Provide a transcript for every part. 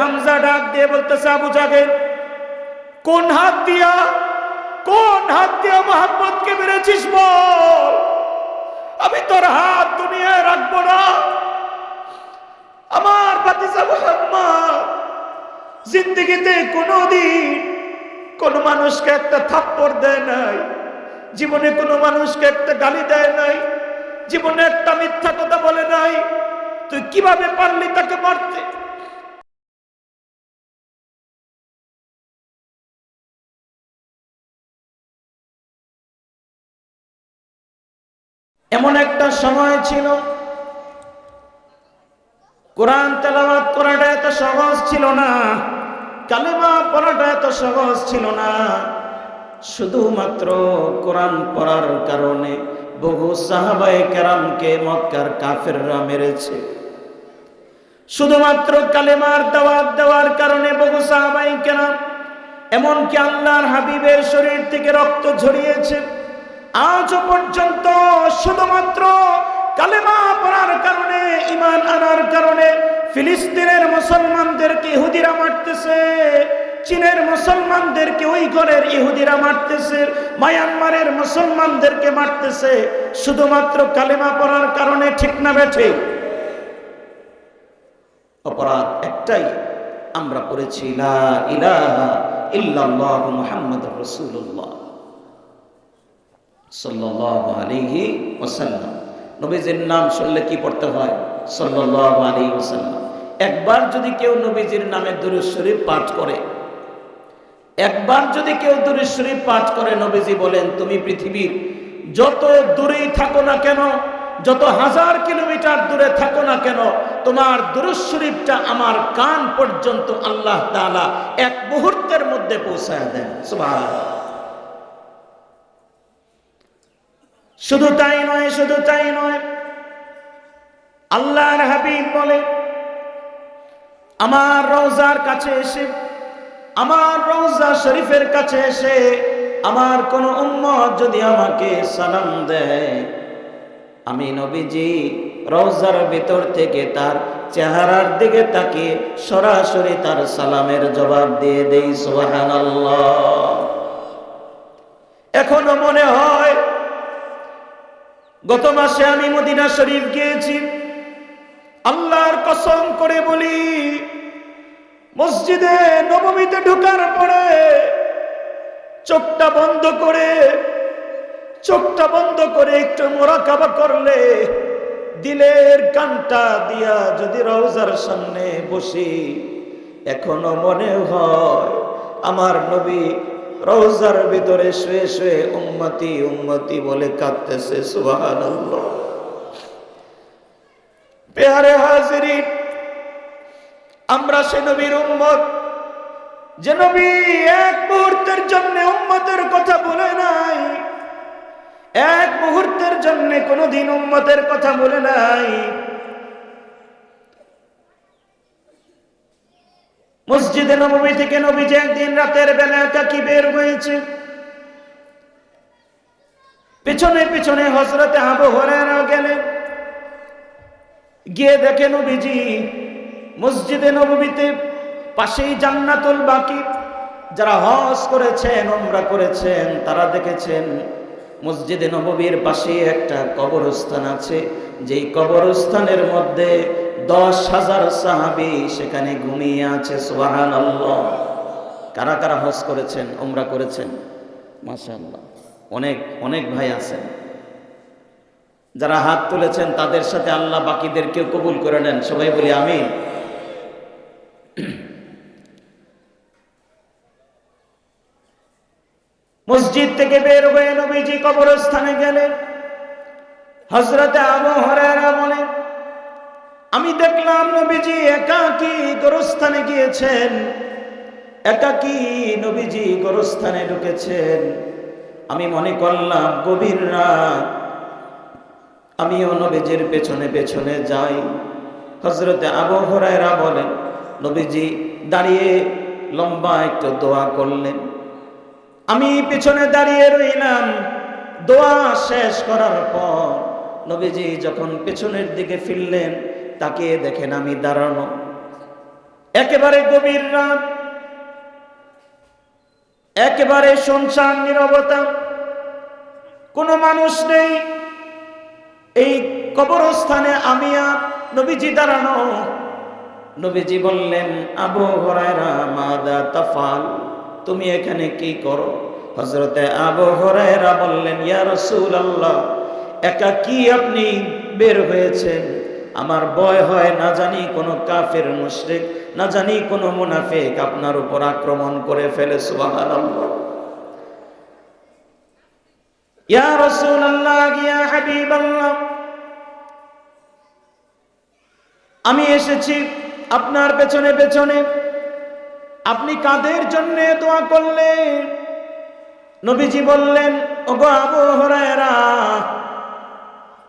হামজা ডাক দিয়ে বলতেছে, আবু জাগের কোন হাত দিয়া, কোন হাত দিয়া মোহাম্মদকে মেরেছিস বল? আমি তোর হাত দুনিয়ায় রাখব না। আমার বাতিজা মোহাম্মদ, জিন্দগিতে কোনোদিন কোন মানুষকে একটা থাপ্পড় দেয় নাই, জীবনে কোনো মানুষকে একটা গালি দেয় নাই, জীবনে একটা মিথ্যা কথা বলে নাই। তুই কীভাবে পারলি তাকে মারতে? এমন একটা সময় ছিল, কোরআন তেলাওয়াত করাটা এত সহজ ছিল না, কালেমা পড়াটা এত সহজ ছিল না। শুধুমাত্র কোরআন পড়ার কারণে বহু সাহাবায়ে কেরামকে মক্কার কাফেররা মেরেছে। শুধুমাত্র কালেমার দাওয়াত দেওয়ার কারণে বহু সাহাবাই কেরাম, এমনকি আল্লাহর হাবিবের শরীর থেকে রক্ত ঝরিয়েছে। আজও পর্যন্ত শুধুমাত্র কালেমা পড়ার কারণে ইমান আনার কারণে ফিলিস্তিনের মুসলমানদেরকে ইহুদিরা মারতেছে, চীনের মুসলমানদেরকে ওই ঘরের ইহুদিরা মারতেছে, মায়ানমারের মুসলমানদেরকে মারতেছে, শুধুমাত্র কালেমা পড়ার কারণে ঠিক না বেঠে? অপরাধ একটাই, আমরা পড়েছি ইলাহা ইল্লাল্লাহু মুহাম্মাদুর রাসূলুল্লাহ। সাল্লাল্লাহু আলাইহি ওয়াসাল্লাম। নবীজির নাম শুনলে কি পড়তে হয়? সাল্লাল্লাহু আলাইহি ওয়াসাল্লাম। একবার যদি কেউ নবীজির নামে দুরূদ শরীফ পাঠ করে, একবার যদি কেউ দুরূদ শরীফ পাঠ করে, নবীজি বলেন, তুমি পৃথিবীর যত দূরেই থাকো না কেন, যত হাজার কিলোমিটার দূরে থাকো না কেন, তোমার দুরূদ আমার কান পর্যন্ত আল্লাহ তাআলা এক মুহূর্তের মধ্যে পৌঁছায় দেন। সুবহানাল্লাহ। শুধু তাই নয়, শুধু তাই নয়। আল্লাহর হাবিব বলে, আমার রওজার কাছে এসে, আমার রওজা শরীফের কাছে এসে আমার কোন উম্মত যদি আমাকে সালাম দেয়, আমি নবীজি রওজার ভিতর থেকে তার চেহারার দিকে তাকিয়ে সরাসরি তার সালামের জবাব দিয়ে দেই, সুবহানাল্লাহ। এখনও মনে হয় গত মাসে আমি মদিনা শরীফ গিয়েছি। আল্লাহর কসম করে বলি, মসজিদে নবমীতে ঢোকার পরে চোখটা বন্ধ করে, চোখটা বন্ধ করে একটু মোরাকাবা করলে দিলের কানটা দিয়া যদি রওজার সামনে বসি, এখনও মনে হয় আমার নবী রওজার ভিতরে শুয়ে শুয়ে উম্মতি উম্মতি বলে কাঁদতেছে, সুবহানাল্লাহ। পেয়ারে হাজিরি, আমরা সে নবীর উম্মত। যে নবী এক মুহূর্তের জন্য উম্মতের কথা বলে নাই। এক মুহূর্তের জন্য কোনোদিন উম্মতের কথা বলে নাই। মসজিদে নবমী থেকে নবীজি একদিন রাতের বেলা একাকি বের হয়েছে? পিছনে পিছনে হজরতে আবু হরারাও গেলেন। গিয়ে দেখে নবীজি, মসজিদে নবমীতে পাশেই জান্নাতুল বাকি। যারা হজ করেছেন ওমরা করেছেন, তারা দেখেছেন মসজিদে নববীর পাশে একটা কবরস্থান আছে। যেই কবরস্থানের মধ্যে দশ হাজার সাহাবি সেখানে ঘুমিয়ে আছে সোহান কারা কারা হজ করেছেন ওমরা করেছেন? মাশাআল্লাহ। অনেক অনেক ভাই আছেন। যারা হাত তুলেছেন, তাদের সাথে আল্লাহ বাকিদেরকেও কবুল করে নেন। সবাই বলি আমি মসজিদ থেকে বের হয়ে নবীজি কবরস্থানে গেলেন। হজরতে আবু হরেরা বলেন আমি দেখলাম নবীজি একাকি গোরস্থানে গিয়েছেন। একাকি নবীজি গোরস্থানে ঢুকেছেন। আমি মনে করলাম, গভীর রাত। আমিও নবীজির পেছনে পেছনে যাই। হজরতে আবু হরায়রা বলেন, নবীজি দাঁড়িয়ে লম্বা একটু দোয়া করলেন। আমি পেছনে দাঁড়িয়ে রইলাম। দোয়া শেষ করার পর নবীজি যখন পেছনের দিকে ফিরলেন তাকে দেখেন আমি দাঁড়ানো। একেবারে গভীর রাত। একেবারে শুনশান নিরবতা। কোনো মানুষ নেই। এই কবরস্থানে আমি আর নবীজি দাঁড়ানো। নবীজি বললেন, আবু হরায়রা মাদা তাফাল তুমি এখানে কি করো? হজরতে আবু হরায়রা বললেন, ইয়া রসুল আল্লাহ একা কি আপনি বের হয়েছেন? আমার ভয় হয়, না জানি কোনো কাফের মুশরিক, না জানি কোনো মুনাফিক আপনার উপর আক্রমণ করে ফেলে, সুবহানাল্লাহ। আমি এসেছি আপনার পেছনে পেছনে। আপনি কাদের জন্য দোয়া করলেন? নবীজি বললেন, ওগো আবু হরায়রা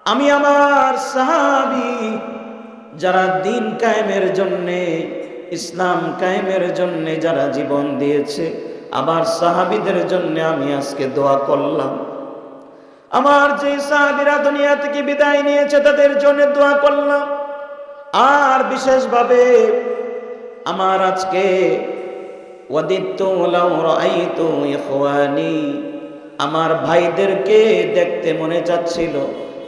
আমি আমার সাহাবি যারা দিন কায়েমের জন্যে, ইসলাম কায়েমের জন্যে যারা জীবন দিয়েছে, আমার সাহাবিদের জন্য আমি আজকে দোয়া করলাম। আমার যে সাহাবিরা দুনিয়া থেকে বিদায় নিয়েছে, তাদের জন্য দোয়া করলাম। আর বিশেষভাবে আমার আজকে আমার ভাইদেরকে দেখতে মনে চাচ্ছিল।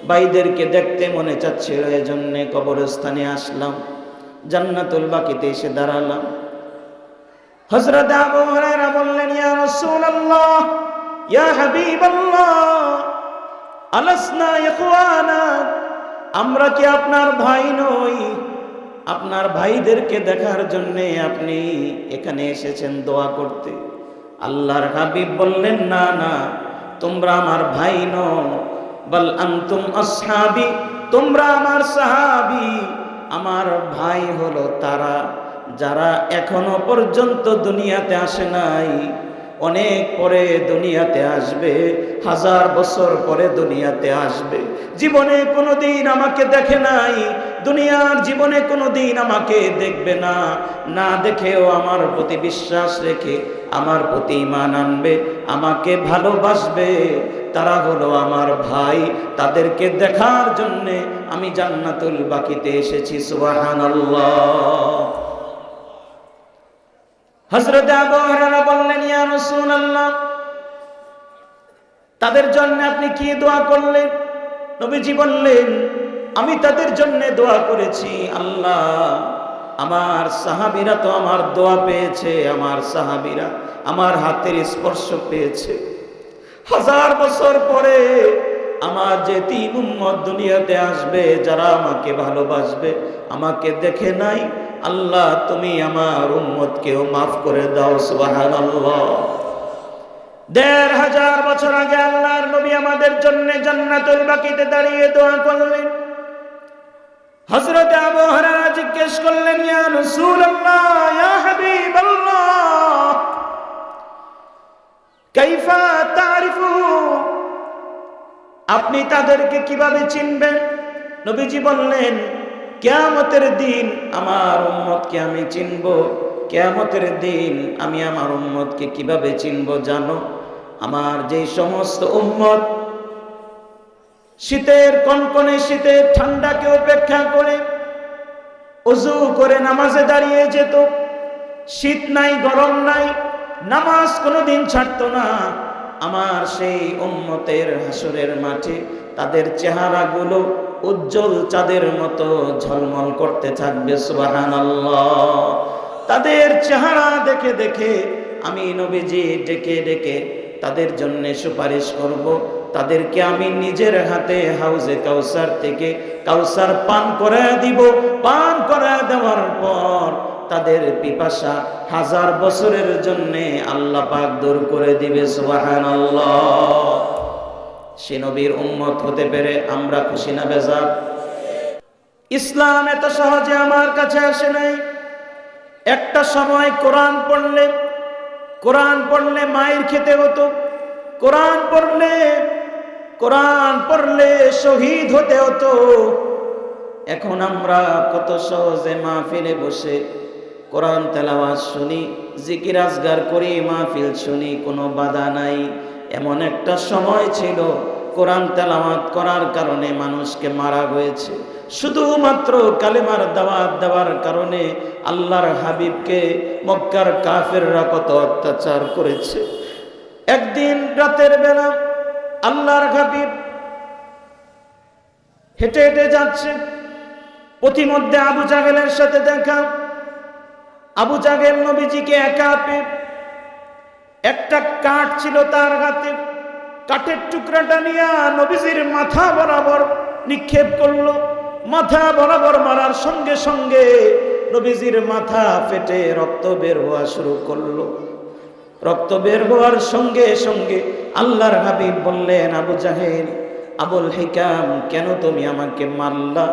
ভাইদেরকে দেখতে মনে চাচ্ছিল, এজন্য কবরস্থানে আসলাম। জান্নাতুল বাকিতে এসে দাঁড়ালাম। হযরত আবু হুরায়রা বললেন, ইয়া রাসূলুল্লাহ, ইয়া হাবিবাল্লাহ, আলাসনা ইখওয়ানা, আমরা কি আপনার ভাই নই? আপনার ভাইদেরকে দেখার জন্য আপনি এখানে এসেছেন দোয়া করতে। আল্লাহর হাবিব বললেন, না না, তোমরা আমার ভাই ন বল আন্তুম আসহাবি, তোমরা আমার সাহাবি। আমার ভাই হলো তারা, যারা এখনও পর্যন্ত দুনিয়াতে আসে নাই। অনেক পরে দুনিয়াতে আসবে, হাজার বছর পরে দুনিয়াতে আসবে। জীবনে কোনোদিন আমাকে দেখে নাই, দুনিয়ার জীবনে কোনোদিন আমাকে দেখবে না। না দেখেও আমার প্রতি বিশ্বাস রেখে আমার প্রতি ইমান আনবে, আমাকে ভালোবাসবে। তারা হলো আমার ভাই, তাদেরকে দেখার জন্যে আমি জান্নাতুল বাকিতে এসেছি, সুবহানাল্লাহ। হজরত আবু হুরায়রা বললেন, ইয়া রাসূলুল্লাহ, তাদের জন্য আপনি কি দোয়া করলেন? নবীজি বললেন, আমি তাদের জন্য দোয়া করেছি, আল্লাহ, আমার সাহাবীরা তো আমার দোয়া পেয়েছে, আমার সাহাবীরা আমার হাতের স্পর্শ পেয়েছে। হাজার বছর পরে আমার যে তিন উম্মত দুনিয়াতে আসবে, যারা আমাকে ভালোবাসবে, আমাকে দেখে নাই, আল্লাহ তুমি আমার উম্মতকেও মাফ করে দাও, সুবহানাল্লাহ। দেড় হাজার বছর আগে আল্লাহর নবী আমাদের জন্য জান্নাতুল বাকিতে দাঁড়িয়ে দোয়া করলেন। হযরত আবু হুরায়রা জিজ্ঞেস করলেন, ইয়া রাসূলুল্লাহ কাইফা তারিফু? আপনি তাদেরকে কীভাবে চিনবেন? নবীজি বললেন, কেয়ামতের দিন আমার উম্মতকে আমি চিনব। কেয়ামতের দিন আমি আমার উম্মতকে কীভাবে চিনব জানো? আমার যে সমস্ত উম্মত শীতের কনকনে শীতের ঠান্ডাকে উপেক্ষা করে অজু করে নামাজে দাঁড়িয়ে যেত। শীত নাই, গরম নাই নামাজ কোনোদিন ছাড়তো না। আমার সেই উম্মতের হাসরের মাঠে তাদের চেহারাগুলো উজ্জ্বল চাঁদের মতো ঝলমল করতে থাকবে, সুবহানাল্লাহ। তাদের চেহারা দেখে দেখে আমি নবীজি ডেকে ডেকে তাদের জন্য সুপারিশ করব। তাদেরকে আমি নিজের হাতে হাউজে কাউসার থেকে কাউসার পান করে দিব। পান করে দেওয়ার পর তাদের পিপাসা হাজার বছরের জন্য আল্লাহ পাক দূর করে দিবে, সুবহানাল্লাহ। সে নবীর উম্মত হতে পেরে আমরা খুশি না বেজার? ইসলাম এত সহজে আমার কাছে আসে নাই। একটা সময় কোরআন পড়লে কোরআন পড়লে মায়ের খেতে হতো, কোরআন পড়লে কোরআন পড়লে শহীদ হতে হতো। এখন আমরা কত সহজে মাহফিলে বসে কোরআন তেলাওয়াজ শুনি, জিকির আজগার করি, মাহফিল শুনি, কোনো বাধা নাই। এমন একটা সময় ছিল কোরআন তেলাওয়াত করার কারণে মানুষকে মারা হয়েছে শুধুমাত্র কালেমার দাওয়াত দেওয়ার কারণে আল্লাহর হাবিবকে মক্কার কাফেররা কত অত্যাচার করেছে। একদিন রাতের বেলা আল্লাহর হাবিব হেঁটে হেঁটে যাচ্ছে। পথিমধ্যে আবু জাগেলের সাথে দেখা আবু জাগেল নবীজিকে একা পেয়ে একটা কাঠ ছিল তার হাতে, কাঠের টুকরাটা নিয়ে নবীজির মাথা বরাবর নিক্ষেপ করল। মাথা বরাবর মারার সঙ্গে সঙ্গে নবীজির মাথা ফেটে রক্ত বের হওয়া শুরু করল। রক্ত বের হওয়ার সঙ্গে সঙ্গে আল্লাহর হাবিব বললেন, আবু জাহেল, আবুল হিকাম, কেন তুমি আমাকে মারলা?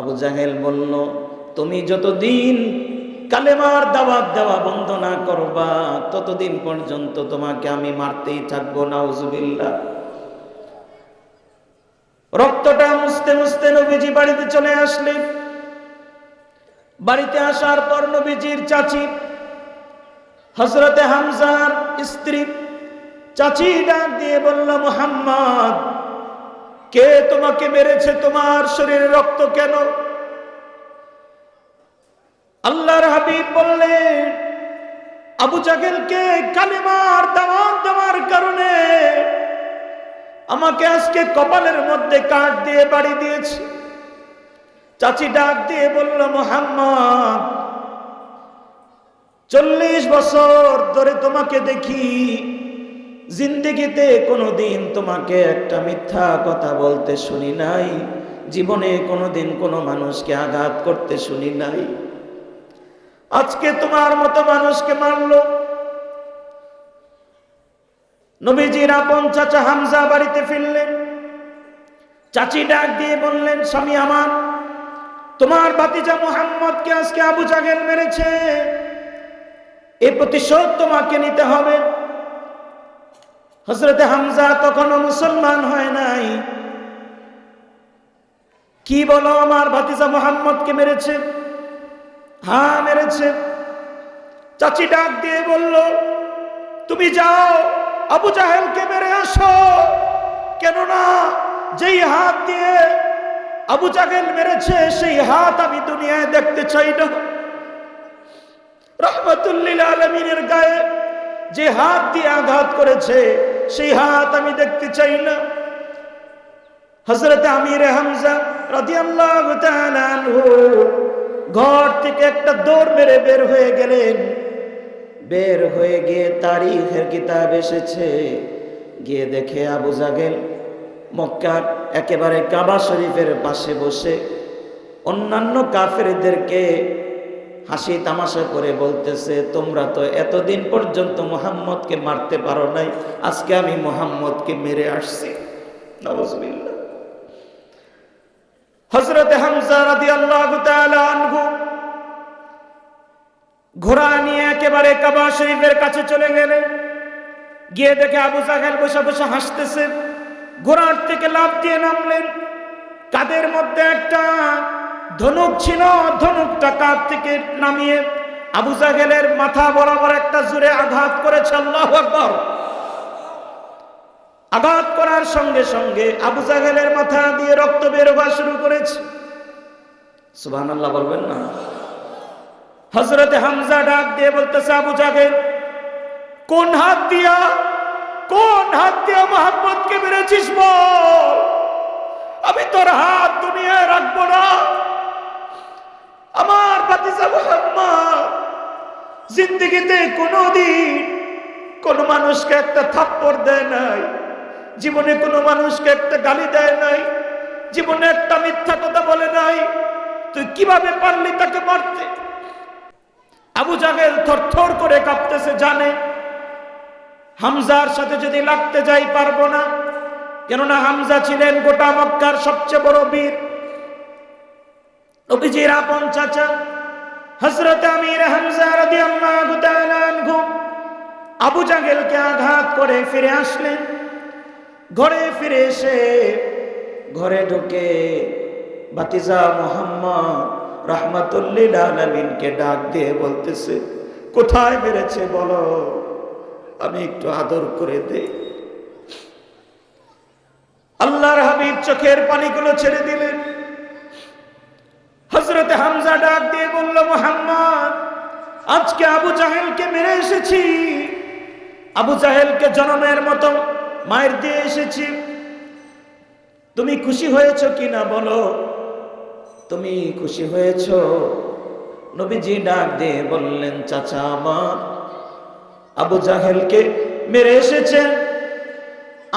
আবু জাহেল বলল, তুমি যতদিন কালেমার দাওয়াত দেওয়া বন্ধ না করবা, ততদিন পর্যন্ত তোমাকে আমি মারতেই থাকব, নাউজুবিল্লাহ। রক্তটা মুছতে মুছতে নবীজি বাড়িতে চলে আসলেন। বাড়িতে আসার পর নবীজির চাচি হজরতে হামজার স্ত্রী, চাচি ডাক দিয়ে বলল, মোহাম্মদ, কে তোমাকে মেরেছে? তোমার শরীরে রক্ত কেন? আল্লাহর হাবিব বললেন, আবু জাহেলকে কালিমার দাওয়াত দেওয়ার কারণে আমাকে আজকে কপালের মধ্যে কাঠ দিয়ে বাড়ি দিয়েছে। চাচি ডাক দিয়ে বলল, মোহাম্মদ, চল্লিশ বছর ধরে তোমাকে দেখি, জিন্দিগিতে কোনোদিন তোমাকে একটা মিথ্যা কথা বলতে শুনি নাই, জীবনে কোনোদিন কোনো মানুষকে আঘাত করতে শুনি নাই। আজকে তোমার মতো মানুষকে মারল। নবীজির আপন চাচা হামজা বাড়িতে ফিরলেন। চাচি ডাক দিয়ে বললেন, স্বামী আমার, তোমার বাতিজা মোহাম্মদকে আজকে আবু জাগেল মেরেছে। এ প্রতিশোধ তোমাকে নিতে হবে। হজরতে হামজা তখনও মুসলমান হয় নাই। কি বলো, আমার ভাতিজা মোহাম্মদকে মেরেছে? হ্যাঁ মেরেছে। চাচি ডাক দিয়ে বলল, তুমি যাও, আবু জাহেলকে মেরে আসো। কেননা যেই হাত দিয়ে আবু জাহেল মেরেছে, সেই হাত আমি দুনিয়ায় দেখতে চাই না। রহমতুল্লিল আলমিনের গায়ে যে হাত দিয়ে আঘাত করেছে, সেই হাত আমি দেখতে চাই না। হজরত আমির হামজা রাদিয়াল্লাহু তাআলা আনহু ঘর থেকে একটা দৌড় মেরে বের হয়ে গেলেন। বের হয়ে গিয়ে তারিখের কিতাব এসেছে। গিয়ে দেখে আবু জাগেল মক্কার একেবারে কাবা শরীফের পাশে বসে অন্যান্য কাফেরদেরকে হাসি তামাশা করে বলতেছে, তোমরা তো এতদিন পর্যন্ত মোহাম্মদকে মারতে পারো নাই, আজকে আমি মোহাম্মদকে মেরে আসছি। নবজবিল্লা হজরত হামজা রাদি আল্লাহ আনহু ঘোড়া নিয়ে একেবারে কাবা শরীফের কাছে চলে গেলেন। গিয়ে দেখে আবু জাহেল বসে বসে হাসতেছে। ঘোড়ার থেকে লাভ দিয়ে নামলেন। কাদের মধ্যে একটা ধনুক ছিল, ধনুকটা কাঁধ থেকে নামিয়ে আবু জাহেলের মাথা বরাবর একটা জুড়ে আঘাত করেছে, আল্লাহ আকবর। আঘাত করার সঙ্গে সঙ্গে আবু জাহেলের মাথা দিয়ে রক্ত বের হওয়া শুরু করেছে। সুবাহ আল্লাহ বলবেন না। হজরত হামজা ডাক দিয়ে বলতেছে, আবু জাহেল, কোন হাত দিয়া, কোন হাত দিয়া মোহাম্মদ কে মেরেছিস বল? আমি তোর হাত দুনিয়ায় রাখব না। আমার বাতিজা মোহাম্মদ, জিন্দগিতে কোনোদিন কোন মানুষকে একটা থাপ্পড় দেয় নাই। জীবনে কোনো মানুষকে একটা গালি দেয় নাই, জীবনে একটা মিথ্যা কথা বলে নাই। তুই কীভাবে পারলি তাকে মারতে? আবু জাহেল থর করে কাঁপতেছে, জানে হামজার সাথে যদি লাগতে যাই পারব না। কেননা হামজা ছিলেন গোটা মক্কার সবচেয়ে বড় বীর। নবীজির আপন চাচা হজরত আমির হামজা রাদিয়াল্লাহু তাআলা আনহু আবু জাহেলকে আঘাত করে ফিরে আসলেন। ঘরে ফিরে এসে ঘরে ঢুকে বাতিজা মোহাম্মদ রহমাতুল্লিল ডাক দিয়ে বলতেছে, কোথায় বেড়েছে বলো? আমি একটু আদর করে দেই। আল্লাহর হাবিব চোখের পানিগুলো ছেড়ে দিলেন। হজরতে হামজা ডাক দিয়ে বলল, মোহাম্মদ, আজকে আবু জাহেলকে মেরে এসেছি। আবু জাহেলকে জনমের মতো মায়ের দিয়ে এসেছি, তুমি খুশি হয়েছ কিনা বলো? তুমি খুশি হয়েছ? নবীজি ডাক দিয়ে বললেন, চাচা আমার, আবু জাহেলকে মেরে এসেছেন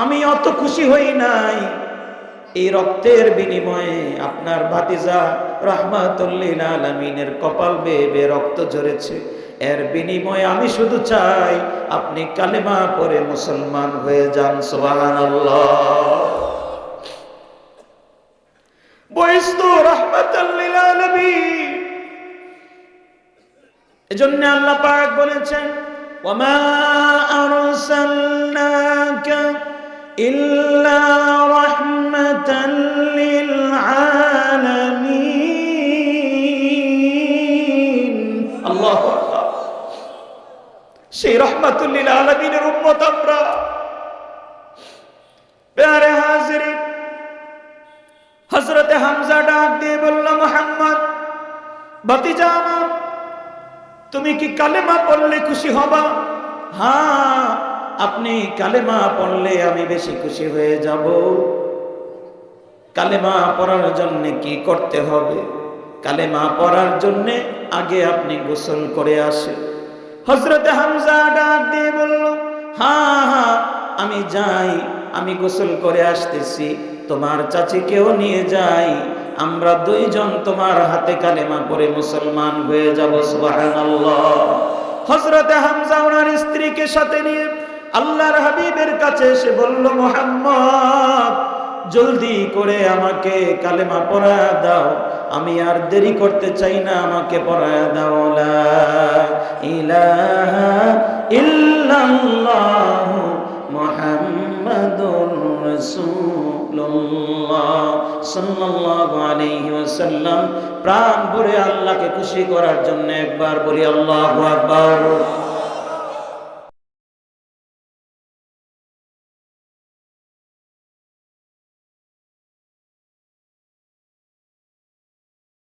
আমি অত খুশি হই নাই। এই রক্তের বিনিময়ে আপনার ভাতিজা রহমাতুল্লিল আলমিনের কপাল বেয়ে রক্ত ঝরেছে। এর বিনিময়ে আমি শুধু চাই আপনি কালেমা পরে মুসলমান হয়ে যান সোহান এজন্য আল্লাহ পাক বলেছেন আরসালনাকা ইল্লা রাহমাতাল সেই রহমাতুল লিল উম্মত আমরা। হযরতে হামজা ডাক দিয়ে মোহাম্মদ আমার, তুমি কি কালেমা পড়লে খুশি হবা? হ্যাঁ আপনি কালেমা পড়লে আমি বেশি খুশি হয়ে যাব। কালেমা পড়ার জন্য কি করতে হবে? কালেমা পড়ার জন্য আগে আপনি গোসল করে আসেন। হজরতে হামজা ডাক দিয়ে বলল, হা হ্যাঁ আমি যাই, আমি গোসল করে আসতেছি, তোমার চাচিকেও নিয়ে যাই, আমরা দুইজন তোমার হাতে কালেমা পরে মুসলমান হয়ে যাব হযরতে হামজা ওনার স্ত্রীকে সাথে নিয়ে আল্লাহর হাবিবের কাছে এসে বলল, মোহাম্মদ জলদি করে আমাকে কালেমা পড়া দাও। আমি আর দেরি করতে চাই না, আমাকে পড়া দাও। লা ইলাহা প্রাণ ভরে আল্লাহকে খুশি করার জন্য একবার বলি আল্লাহু আকবার।